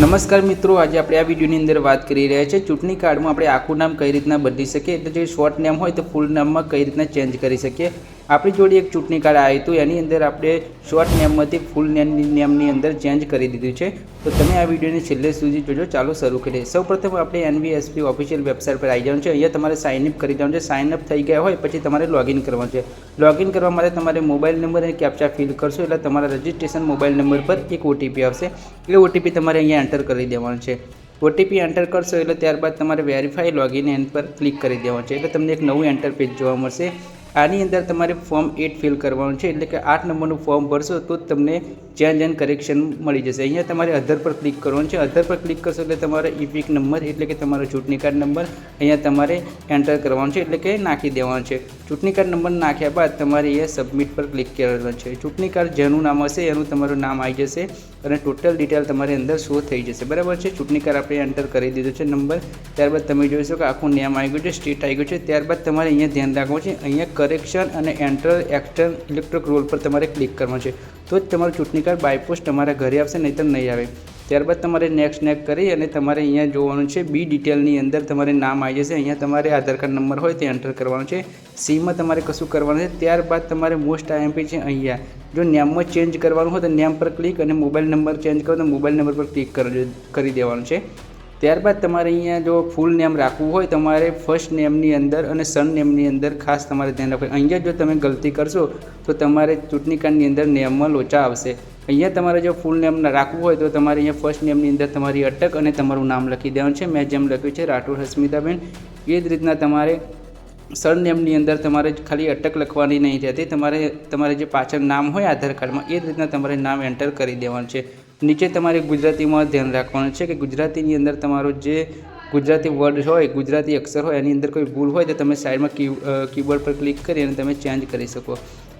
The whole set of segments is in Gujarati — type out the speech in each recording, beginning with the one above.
નમસ્કાર મિત્રો, આજે આપણે આ વિડીયોની અંદર વાત કરી રહ્યા છીએ. ચૂંટણી કાર્ડમાં આપણે આખું નામ કઈ રીતના બદલી શકીએ? એટલે જે શોર્ટ નેમ હોય તો ફૂલ નામમાં કઈ રીતના ચેન્જ કરી શકીએ? આપણી જોડે એક ચૂંટણી કાર્ડ આવ્યું હતું એની અંદર આપણે શોર્ટ નેમમાંથી ફૂલ નેમની નેમની અંદર ચેન્જ કરી દીધું છે. તો તમે આ વિડીયોને છેલ્લે સુધી જોજો. ચાલો શરૂ કરીએ. સૌપ્રથમ આપણે એનવીએસપી ઓફિશિયલ વેબસાઇટ પર આવી જવાનું છે. અહીંયા તમારે સાઇનઅપ કરી દેવાનું છે. સાઇન અપ થઈ ગયા હોય પછી તમારે લોગિન કરવાનું છે. લોગિન કરવા માટે તમારે મોબાઈલ નંબર અને કેપ્ચા ફિલ કરશો એટલે તમારા રજિસ્ટ્રેશન મોબાઈલ નંબર પર એક ઓટીપી આવશે. એ ઓટીપી તમારે અહીંયા એન્ટર કરી દેવાનું છે. ઓટીપી એન્ટર કરશો એટલે ત્યારબાદ તમારે વેરીફાઈ લોગિન એન પર ક્લિક કરી દેવાનું છે. એટલે તમને એક નવું એન્ટર પેજ જોવા મળશે. આની અંદર તમારે ફોર્મ એટ ફિલ કરવાનું છે. એટલે કે આઠ નંબરનું ફોર્મ ભરશો તો જ તમને ચેન્જ એન્ડ કરેક્શન મળી જશે. અહીંયા તમારે અધર પર ક્લિક કરવાનું છે. અધર પર ક્લિક કરશો એટલે તમારો ઇપિક નંબર એટલે કે તમારો ચૂંટણી કાર્ડ નંબર અહીંયા તમારે એન્ટર કરવાનો છે. એટલે કે નાખી દેવાનો છે. ચૂંટણી કાર્ડ નંબર નાખ્યા બાદ તમારે અહીંયા સબમિટ પર ક્લિક કરવાનું છે. ચૂંટણી કાર્ડ જેનું નામ હશે, એનું તમારું નામ આવી જશે અને ટોટલ ડિટેલ તમારી અંદર શો થઈ જશે. બરાબર છે? ચૂંટણી કાર્ડ આપણે એન્ટર કરી દીધો છે નંબર ત્યારબાદ તમે જોઈશો કે આખું નેમ આવી ગયું છે સ્ટેટ આવી ગયું છે. ત્યારબાદ તમારે અહીંયા ધ્યાન રાખવું છે. અહીંયા કરેક્શન અને એન્ટર એક્સટર્ન ઇલેક્ટ્રિક રોલ પર તમારે ક્લિક કરવાનું છે. તો જ તમારું ચૂંટણી કાર્ડ બાયપોસ્ટ તમારા ઘરે આવશે, નહીંતર નહીં આવે. ત્યારબાદ તમારે નેક્સ્ટ નેક કરી અને તમારે અહીંયા જોવાનું છે બી ડિટેલની અંદર તમારે નામ આવી જશે. અહીંયા તમારે આધાર કાર્ડ નંબર હોય તે એન્ટર કરવાનો છે. સીમાં તમારે કશું કરવાનું છે. ત્યારબાદ તમારે મોસ્ટ આઈએમપી છે અહીંયા. જો નેમમાં ચેન્જ કરવાનું હોય તો નેમ પર ક્લિક અને મોબાઈલ નંબર ચેન્જ કરો તો મોબાઈલ નંબર પર ક્લિક કરી દેવાનું છે. ત્યારબાદ તમારે અહીંયા જો ફૂલ નેમ રાખવું હોય, તમારે ફર્સ્ટ નેમની અંદર અને સન નેમની અંદર ખાસ તમારે ધ્યાન રાખવું અહીંયા જો તમે ગલતી કરશો, તો તમારે ચૂંટણી કાર્ડની અંદર નેમમાં લોચા આવશે. અહીંયા તમારે જો ફૂલ નેમ રાખવું હોય, તો તમારે અહીંયા ફર્સ્ટ નેમની અંદર તમારી અટક અને તમારું નામ લખી દેવાનું છે. મેં જેમ લખ્યું છે, રાઠોડ હસ્મિતાબેન. એ જ રીતના તમારે સરનેમની અંદર તમારે ખાલી અટક લખવાની નહીં રહેતી. તમારે તમારે જે પાછળ નામ હોય આધાર કાર્ડમાં, એ જ રીતના તમારે નામ એન્ટર કરી દેવાનું છે. નીચે તમારે ગુજરાતીમાં ધ્યાન રાખવાનું છે કે ગુજરાતીની અંદર તમારો જે ગુજરાતી વર્ડ હોય, ગુજરાતી અક્ષર હોય, એની અંદર કોઈ ભૂલ હોય તો તમે સાઈડમાં કી કીબોર્ડ પર ક્લિક કરી અને તમે ચેન્જ કરી શકો.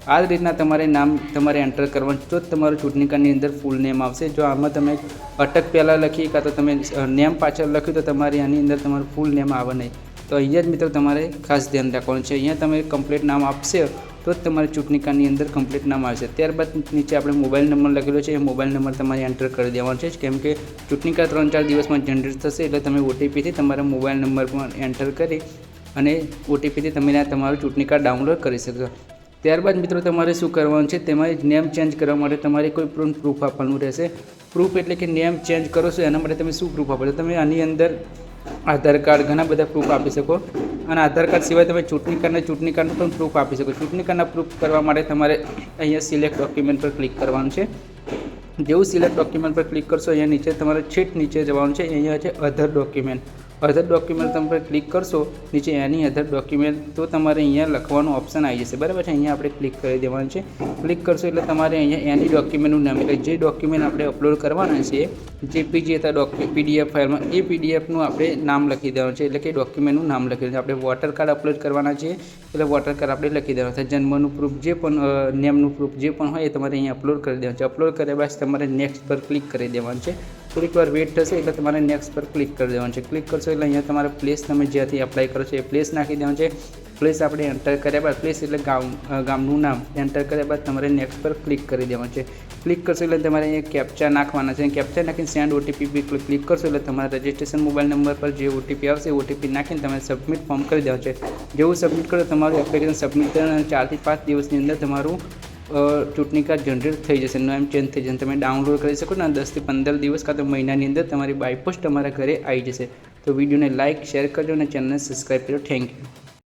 આ જ રીતના તમારે નામ તમારે એન્ટર કરવાનું તો જ તમારું ચૂંટણી કાર્ડની અંદર ફૂલ નેમ આવશે. જો આમાં તમે અટક પહેલાં લખી કાં તો તમે નેમ પાછળ લખ્યું તો તમારી આની અંદર તમારું ફૂલ નેમ આવે નહીં. તો અહીંયા જ મિત્રો તમારે ખાસ ધ્યાન રાખવાનું છે. અહીંયા તમે કમ્પ્લીટ નામ આપશે તો જ તમારે ચૂંટણી કાર્ડની અંદર કમ્પ્લીટ નામ આવશે. ત્યારબાદ નીચે આપણે મોબાઈલ નંબર લખેલો છે. એ મોબાઈલ નંબર તમારે એન્ટર કરી દેવાનો છે. કેમ કે ચૂંટણી કાર્ડ ત્રણ ચાર દિવસમાં જનરેટ થશે એટલે તમે ઓટીપીથી તમારા મોબાઈલ નંબર પણ એન્ટર કરી અને ઓટીપીથી તમે તમારું ચૂંટણી કાર્ડ ડાઉનલોડ કરી શકશો. ત્યારબાદ મિત્રો તમારે શું કરવાનું છે? તેમાં નેમ ચેન્જ કરવા માટે તમારે કોઈ પણ પ્રૂફ આપવાનું રહેશે. પ્રૂફ એટલે કે નેમ ચેન્જ કરો છો, એના માટે તમે શું પ્રૂફ આપો છો? તમે આની અંદર આધાર કાર્ડ ઘણા બધા પ્રૂફ આપી શકો. અને આધાર કાર્ડ સિવાય તમે ચૂંટણી કાર્ડને ચૂંટણી કાર્ડનું પણ પ્રૂફ આપી શકો. ચૂંટણી કાર્ડના પ્રૂફ કરવા માટે તમારે અહીંયા સિલેક્ટ ડોક્યુમેન્ટ પર ક્લિક કરવાનું છે. જેવું સિલેક્ટ ડોક્યુમેન્ટ પર ક્લિક કરશો, અહીંયા નીચે તમારે છેટ નીચે જવાનું છે. અહીંયા છે અધર ડોક્યુમેન્ટ અધર ડોક્યુમેન્ટ તમે ક્લિક કરશો, નીચે એની અધર ડોક્યુમેન્ટ તો તમારે અહીંયા લખવાનું ઓપ્શન આવી જશે. બરાબર છે? અહીંયા આપણે ક્લિક કરી દેવાનું છે. ક્લિક કરશો એટલે તમારે અહીંયા એની ડોક્યુમેન્ટનું નામ, એટલે જે ડોક્યુમેન્ટ આપણે અપલોડ કરવાના છે, જે પીજી હતા ડોક્યુ પીડીએફ ફાઇલમાં એ પીડીએફનું આપણે નામ લખી દેવાનું છે. એટલે કે ડોક્યુમેન્ટનું નામ લખી દેવાનું આપણે વોટર કાર્ડ અપલોડ કરવાના છે, એટલે વોટર કાર્ડ આપણે લખી દેવાનું છે. જન્મનું પ્રૂફ જે પણ નેમનું પ્રૂફ જે પણ હોય એ તમારે અહીંયા અપલોડ કરી દેવાનું છે. અપલોડ કર્યા બાદ તમારે નેક્સ્ટ પર ક્લિક કરી દેવાનું છે. થોડીક વાર વેટ થશે એટલે તમારે નેક્સ્ટ પર ક્લિક કરી દેવાનું છે. ક્લિક કરશો એટલે અહીંયા તમારે પ્લેસ તમે જ્યાંથી એપ્લાય કરો છો એ પ્લેસ નાખી દેવાનું છે. પ્લેસ આપણે એન્ટર કર્યા બાદ પ્લેસ એટલે ગામ ગામનું નામ એન્ટર કર્યા બાદ તમારે નેક્સ્ટ પર ક્લિક કરી દેવાનું છે. ક્લિક કરશો એટલે તમારે અહીંયા કેપ્ચા નાખવાના છે. કેપ્ચા નાખીને સેન્ડ ઓટીપી બી ક્લિક કરશો એટલે તમારા રજિસ્ટ્રેશન મોબાઈલ નંબર પર જે ઓટીપી આવશે ઓટીપી નાખીને તમે સબમિટ ફોર્મ કરી દેવાનું છે. જેવું સબમિટ કરો તમારું એપ્લિકેશન સબમિટ કરો અને ચારથી પાંચ દિવસની અંદર તમારું ચૂંટણી કાર્ડ જનરેટ થઈ જશે. નામ ચેન્જ થઈ જશે. તમે ડાઉનલોડ કરી શકો ને દસથી પંદર દિવસ કાં તો મહિનાની અંદર તમારી બાયપોસ્ટ તમારા ઘરે આવી જશે. તો વિડીયોને લાઇક શેર કરજો અને ચેનલને સબસ્ક્રાઈબ કરજો. Thank you